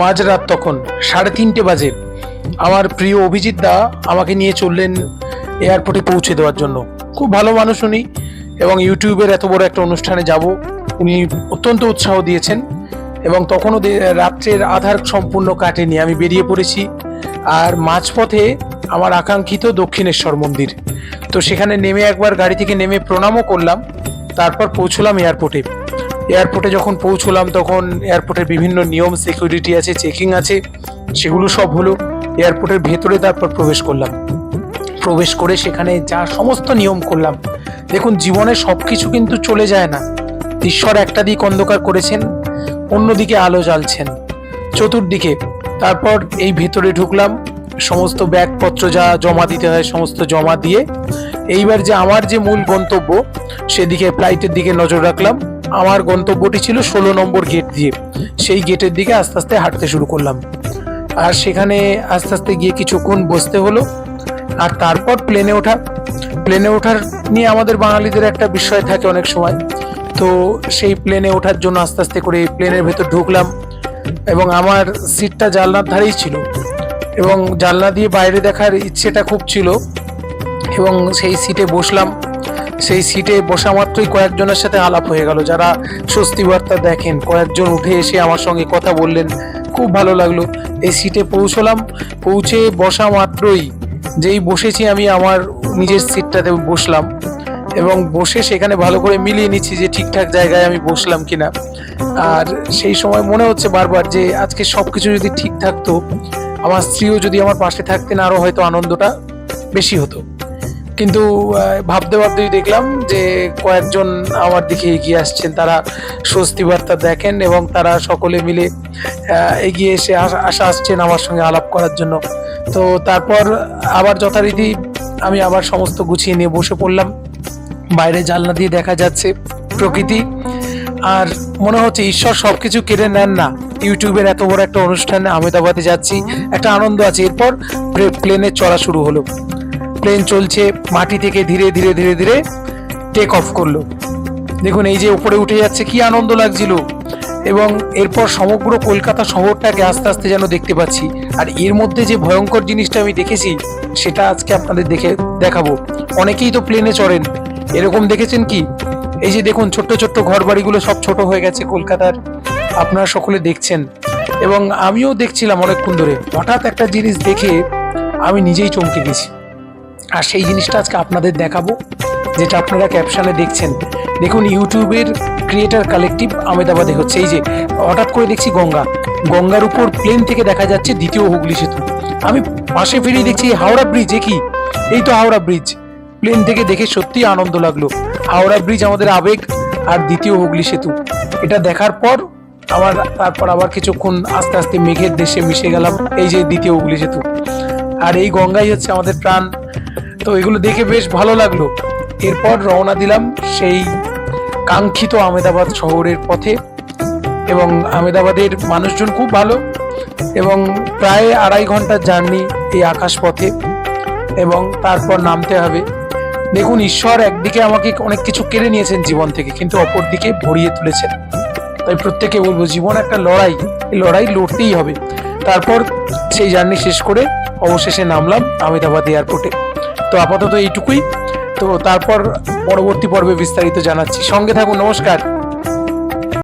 মাঝরাত তখন, সাড়ে তিনটে বাজে। আমার প্রিয় অভিজিৎ দা আমাকে নিয়ে চললেন এয়ারপোর্টে পৌঁছে দেওয়ার জন্য। খুব ভালো মানুষ উনি এবং ইউটিউবের এত বড় একটা অনুষ্ঠানে যাব। উনি অত্যন্ত উৎসাহ দিয়েছেন এবং তখনও রাত্রের আধার সম্পূর্ণ কাটেনি। আমি বেরিয়ে পড়েছি আর মাঝপথে আমার আকাঙ্ক্ষিত দক্ষিণেশ্বর মন্দির। তো সেখানে নেমে একবার গাড়ি থেকে নেমে প্রণামও করলাম, তারপর পৌঁছলাম এয়ারপোর্টে। এয়ারপোর্টে যখন পৌঁছলাম, তখন এয়ারপোর্টের বিভিন্ন নিয়ম সিকিউরিটি আছে চেকিং আছে, সেগুলো সব হলো এয়ারপোর্টের ভেতরে তারপর প্রবেশ করলাম। প্রবেশ করে সেখানে যা সমস্ত নিয়ম করলাম, দেখুন জীবনে সব কিছু কিন্তু চলে যায় না। ঈশ্বর একটা দিক অন্ধকার করেছেন, অন্যদিকে আলো জ্বালছেন। চতুর্দিকে তারপর এই ভেতরে ঢুকলাম, সমস্ত ব্যাগপত্র যা জমা দিতে হয়, সমস্ত জমা দিয়ে, এইবার যে আমার যে মূল গন্তব্য, সেদিকে ফ্লাইটের দিকে নজর রাখলাম। আমার গন্তব্যটি ছিল ষোলো নম্বর গেট দিয়ে। সেই গেটের দিকে আস্তে আস্তে হাঁটতে শুরু করলাম। আর সেখানে আস্তে আস্তে গিয়ে কিছুক্ষণ বসতে হলো। আর তারপর প্লেনে ওঠা। প্লেনে ওঠার নিয়ে আমাদের বাঙালিদের একটা বিষয় থাকে অনেক সময়। তো সেই প্লেনে ওঠার জন্য আস্তে আস্তে করে প্লেনের ভেতর ঢুকলাম। এবং আমার সিটটা জানলার ধারেই ছিল। এবং জানলা দিয়ে বাইরে দেখার ইচ্ছেটা খুব ছিল। এবং সেই সিটে বসলাম। সেই সিটে বসা মাত্রই কয়েকজনের সাথে আলাপ হয়ে গেল। যারা স্বস্তি বার্তা দেখেন, কয়েকজন উঠে এসে আমার সঙ্গে কথা বললেন। খুব ভালো লাগল। এই সিটে পৌঁছলাম। পৌঁছে বসা মাত্রই যেই বসেছি আমি আমার নিজের সিটটাতে বসলাম এবং বসে সেখানে ভালো করে মিলিয়ে নিচ্ছি যে ঠিকঠাক জায়গায় আমি বসলাম কিনা। আর সেই সময় মনে হচ্ছে বারবার যে আজকে সব কিছু যদি ঠিক থাকতো, আমার স্ত্রীও যদি আমার পাশে থাকতেন আরও হয়তো আনন্দটা বেশি হতো। কিন্তু ভাবতে ভাবতেই দেখলাম যে কয়েকজন আমার দিকে এগিয়ে আসছেন। তারা স্বস্তি বার্তা দেখেন এবং তারা সকলে মিলে এগিয়ে এসে আস- আসা আসছেন আমার সঙ্গে আলাপ করার জন্য। তো তারপর আবার যথারীতি আমি আবার সমস্ত গুছিয়ে নিয়ে বসে পড়লাম। বাইরে জানলা দিয়ে দেখা যাচ্ছে প্রকৃতি। আর মনে হচ্ছে, ঈশ্বর সব কিছু কেড়ে নেন না। ইউটিউবের এত বড় একটা অনুষ্ঠানে আহমেদাবাদে যাচ্ছি, একটা আনন্দ আছে। এরপর প্লেনে চলা শুরু হলো। প্লেন চলছে, মাটি থেকে ধীরে ধীরে ধীরে ধীরে টেক অফ করল। দেখুন, এই যে উপরে উঠে যাচ্ছে, কি আনন্দ লাগছিল। এবং এরপর সমগ্র কলকাতা শহরটাকে আস্তে আস্তে যেন দেখতে পাচ্ছি। আর এর মধ্যে যে ভয়ঙ্কর জিনিসটা আমি দেখেছি, সেটা আজকে আপনাদের দেখে দেখাবো। অনেকেই তো প্লেনে চড়েন। এরকম দেখেছেন কি? এই যে দেখুন, ছোট্ট ছোট্ট ঘর বাড়িগুলো সব ছোট হয়ে গেছে কলকাতার। আপনারা সকলে দেখছেন। এবং আমিও দেখছিলাম অনেকক্ষণ ধরে। হঠাৎ একটা জিনিস দেখে আমি নিজেই চমকে গেছি। আর সেই জিনিসটা আজকে আপনাদের দেখাবো, যেটা আপনারা ক্যাপশনে দেখছেন। দেখুন, ইউটিউবের ক্রিয়েটার কালেকটিভ আমেদাবাদে হচ্ছে। এই যে, হঠাৎ করে দেখছি গঙ্গা। গঙ্গার উপর প্লেন থেকে দেখা যাচ্ছে দ্বিতীয় হুগলি সেতু। আমি পাশে ফিরে দেখছি হাওড়া ব্রিজ এ কি? এই তো হাওড়া ব্রিজ প্লেন থেকে দেখে সত্যি আনন্দ লাগল। হাওড়া ব্রিজ আমাদের আবেগ আর দ্বিতীয় হুগলি সেতু। এটা দেখার পর আমার, তারপর আবার কিছুক্ষণ আস্তে আস্তে মেঘের দেশে মিশে গেলাম, এই যে দ্বিতীয় হুগলি সেতু। আর এই গঙ্গাই হচ্ছে আমাদের প্রাণ। তো এগুলো দেখে বেশ ভালো লাগল। এরপর রওনা দিলাম সেই কাঙ্ক্ষিত আমেদাবাদ শহরের পথে এবং আমেদাবাদের মানুষজন খুব ভালো এবং প্রায় আড়াই ঘণ্টার জার্নি এই আকাশ পথে এবং তারপর নামতে হবে। দেখুন, ঈশ্বর একদিকে আমাকে অনেক কিছু কেড়ে নিয়েছেন জীবন থেকে, কিন্তু অপরদিকে ভরিয়ে তুলেছেন। তাই প্রত্যেকে বলব, জীবন একটা লড়াই, এই লড়াই লড়তেই হবে। তারপর সেই জার্নি শেষ করে অবশেষে নামলাম আমেদাবাদ এয়ারপোর্টে। তো আপাতত এইটুকুই। তো তারপর পরবর্তী পর্বে বিস্তারিত জানাচ্ছি। সঙ্গে থাকুন নমস্কার।